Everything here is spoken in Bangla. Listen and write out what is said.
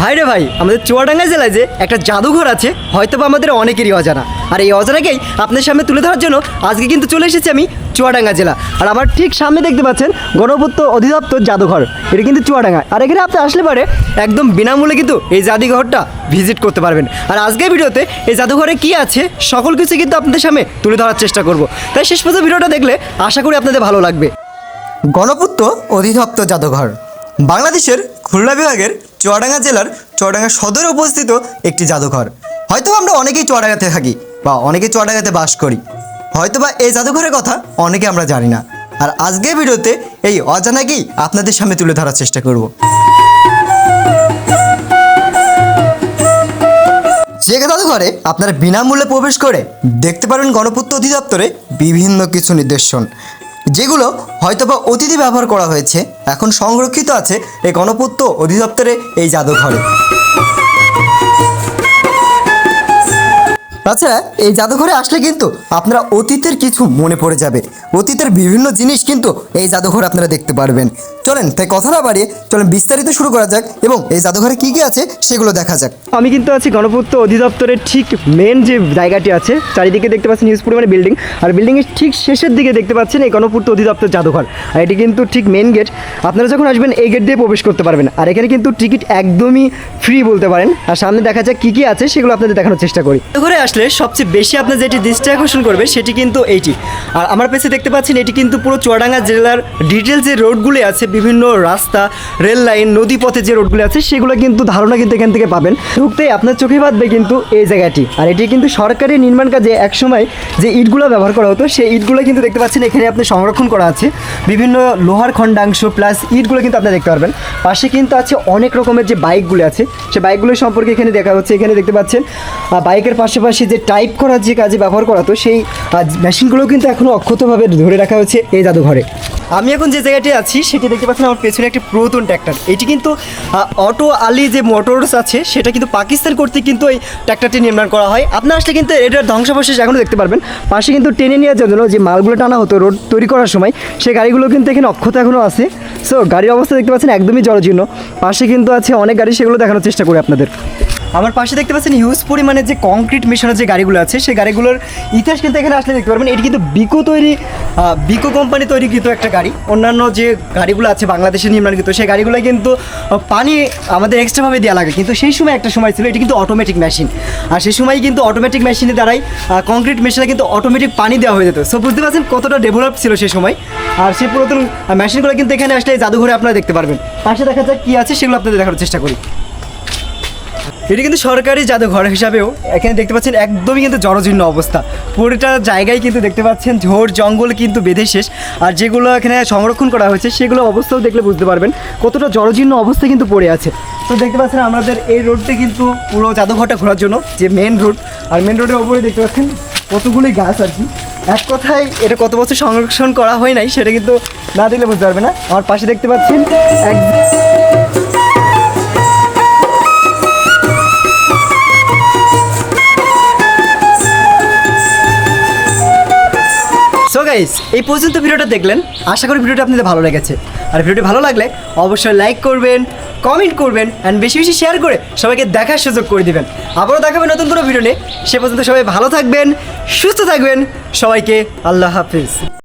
ভাই রে ভাই, আমাদের চুয়াডাঙ্গা জেলায় যে একটা জাদুঘর আছে হয়তো বা আমাদের অনেকেরই অজানা। আর এই অজানাকেই আপনার সামনে তুলে ধরার জন্য আজকে কিন্তু চলে এসেছি আমি চুয়াডাঙ্গা জেলা। আর আমার ঠিক সামনে দেখতে পাচ্ছেন গণপূর্ত অধিদপ্তর জাদুঘর। এটা কিন্তু চুয়াডাঙ্গা। আর এখানে আপনি আসলে পারে একদম বিনামূল্যে কিন্তু এই জাদুঘরটা ভিজিট করতে পারবেন। আর আজকের ভিডিওতে এই জাদুঘরে কি আছে, সকল কিছু কিন্তু আপনাদের সামনে তুলে ধরার চেষ্টা করব। তাই শেষ পর্যন্ত ভিডিওটা দেখলে আশা করি আপনাদের ভালো লাগবে। গণপূর্ত অধিদপ্তর জাদুঘর, বাংলাদেশের খুলনা বিভাগের চুয়াডাঙ্গা জেলার চুয়াডাঙ্গা সদরে অবস্থিত একটি জাদুঘর। হয়তো আমরা অনেকেই চুয়াডাঙ্গাতে থাকি বা অনেকে চুয়াডাঙ্গাতে বাস করি। হয়তোবা এই জাদুঘরের কথা অনেকে আমরা জানি না। আর আজকের ভিডিওতে এই অজানাকেই আপনাদের সামনে তুলে ধরার চেষ্টা করব। যে জাদুঘরে আপনারা বিনামূল্যে প্রবেশ করে দেখতে পারবেন গণপূর্ত অধিদপ্তরে বিভিন্ন কিছু নির্দেশন যেগুলো হয়তোবা অতিথি ব্যবহার করা হয়েছে এখন সংরক্ষিত আছে এই গণপূর্ত অধিদপ্তরে এই জাদুঘরে। তাছাড়া এই জাদুঘরে আসলে কিন্তু আপনারা অতীতের কিছু মনে পড়ে যাবে। অতীতের বিভিন্ন জিনিস কিন্তু এই জাদুঘরে আপনারা দেখতে পারবেন। চলেন তাই কথা না বাড়িয়ে চলেন বিস্তারিত শুরু করা যাক এবং এই জাদুঘরে কী কী আছে সেগুলো দেখা যাক। আমি কিন্তু আছি গণপূর্ত অধিদপ্তরের ঠিক মেন যে জায়গাটি আছে চারিদিকে দেখতে পাচ্ছেন হিউজ পরিমাণে বিল্ডিং আর বিল্ডিংয়ের ঠিক শেষের দিকে দেখতে পাচ্ছেন এই গণপূর্ত অধিদপ্তর জাদুঘর। আর এটি কিন্তু ঠিক মেন গেট আপনারা যখন আসবেন এই গেট দিয়ে প্রবেশ করতে পারবেন। আর এখানে কিন্তু টিকিট একদমই ফ্রি বলতে পারেন। আর সামনে দেখা যাক কী কী আছে সেগুলো আপনাদের দেখানোর চেষ্টা করি। ঘুরে আসলে সবচেয়ে বেশি আপনার যেটি দৃষ্টি আকর্ষণ করবে সেটি কিন্তু এইটি। আর আমার পেছে দেখতে পাচ্ছেন এটি কিন্তু পুরো চুয়াডাঙ্গা জেলার ডিটেল যে রোডগুলি আছে, বিভিন্ন রাস্তা, রেল লাইন নদী পথে যে রোডগুলি আছে, সেগুলো কিন্তু ধারণা কিন্তু এখান থেকে পাবেন। ঢুকতেই আপনার চোখে বাঁধবে কিন্তু এই জায়গাটি। আর এটি কিন্তু সরকারি নির্মাণ কাজে একসময় যে ইটগুলো ব্যবহার করা হতো, সেই ইটগুলো কিন্তু দেখতে পাচ্ছেন এখানে আপনি সংরক্ষণ করা আছে। বিভিন্ন লোহার খণ্ডাংশ প্লাস ইটগুলো কিন্তু আপনি দেখতে পারবেন। পাশে কিন্তু আছে অনেক রকমের যে বাইকগুলো আছে সেই বাইকগুলো সম্পর্কে এখানে দেখা হচ্ছে। এখানে দেখতে পাচ্ছেন বাইকের পাশাপাশি যে টাইপ করার যে কাজে ব্যবহার করা হতো সেই মেশিনগুলো কিন্তু এখনও অক্ষতভাবে ধরে রাখা হয়েছে এই জাদুঘরে আমি এখন যে জায়গাটি আছি, সেটি দেখতে পাচ্ছেন আমার পেছনে একটি পুরাতন ট্র্যাক্টর এটি কিন্তু অটো আলি যে মোটরস আছে, সেটা কিন্তু পাকিস্তান কর্তৃক কিন্তু এই ট্র্যাক্টরটি নির্মাণ করা হয়। আপনার আসলে কিন্তু এটার ধ্বংসাবশেষ এখনও দেখতে পারবেন। পাশে কিন্তু টেনে নেওয়ার জন্য যে মালগুলো টানা হতো রোড তৈরি করার সময় সেই গাড়িগুলো কিন্তু এখানে অক্ষত এখনও আছে। সো গাড়ির অবস্থা দেখতে পাচ্ছেন একদমই জরাজীর্ণ পাশে কিন্তু আছে অনেক গাড়ি, সেগুলো দেখানোর চেষ্টা করি আপনাদের। আমার পাশে দেখতে পাচ্ছেন হিউজ পরিমাণে যে কংক্রিট মেশানোর যে গাড়িগুলো আছে, সেই গাড়িগুলোর ইতিহাস কিন্তু এখানে আসলে দেখতে পারবেন। এটি কিন্তু বিকো তৈরি বিকো কোম্পানি তৈরিকৃত একটা গাড়ি। অন্যান্য যে গাড়িগুলো আছে বাংলাদেশে নির্মাণকৃত, সেই গাড়িগুলো কিন্তু পানি আমাদের এক্সট্রাভাবে দেওয়া লাগে। কিন্তু সেই সময় একটা সময় ছিল, এটি কিন্তু অটোমেটিক মেশিন আর সেই সময় কিন্তু অটোমেটিক মেশিনের দ্বারাই কংক্রিট মেশিনে কিন্তু অটোমেটিক পানি দেওয়া হয়ে যেত। সো বুঝতে পারছেন কতটা ডেভেলপ ছিল সেই সময়। আর সেই পুরাতন মেশিনগুলো কিন্তু এখানে আসলে জাদুঘরে আপনারা দেখতে পারবেন। পাশে দেখা যাক কী আছে, সেগুলো আপনাদের দেখানোর চেষ্টা করি। এটি কিন্তু সরকারি জাদুঘর হিসাবেও এখানে দেখতে পাচ্ছেন একদমই কিন্তু জরজীর্ণ অবস্থা। পুরোটা জায়গায় কিন্তু দেখতে পাচ্ছেন ঝোড় জঙ্গল কিন্তু বেঁধে শেষ। আর যেগুলো এখানে সংরক্ষণ করা হয়েছে সেগুলো অবস্থাও দেখলে বুঝতে পারবেন কতটা জরজীর্ণ অবস্থা কিন্তু পড়ে আছে। তো দেখতে পাচ্ছেন আমাদের এই রোডটি কিন্তু পুরো জাদুঘরটা ঘোরার জন্য যে মেন রোড আর মেন রোডের ওপরে দেখতে পাচ্ছেন কতগুলি গাছ আর কি। এক কথায় এটা কত বছর সংরক্ষণ করা হয় নাই, সেটা কিন্তু না দেখলে বুঝতে পারবে না। আমার পাশে দেখতে পাচ্ছেন এক গাইস এই পর্যন্ত ভিডিওটা দেখলেন। আশা করি ভিডিওটা আপনাদের ভালো লেগেছে। আর ভিডিওটি ভালো লাগলে অবশ্যই লাইক করবেন কমেন্ট করবেন অ্যান্ড বেশি বেশি শেয়ার করে সবাইকে দেখার সুযোগ করে দিবেন। আবারও দেখাবেন নতুন কোনো ভিডিও নিয়ে। সে পর্যন্ত সবাই ভালো থাকবেন, সুস্থ থাকবেন। সবাইকে আল্লাহ হাফিজ।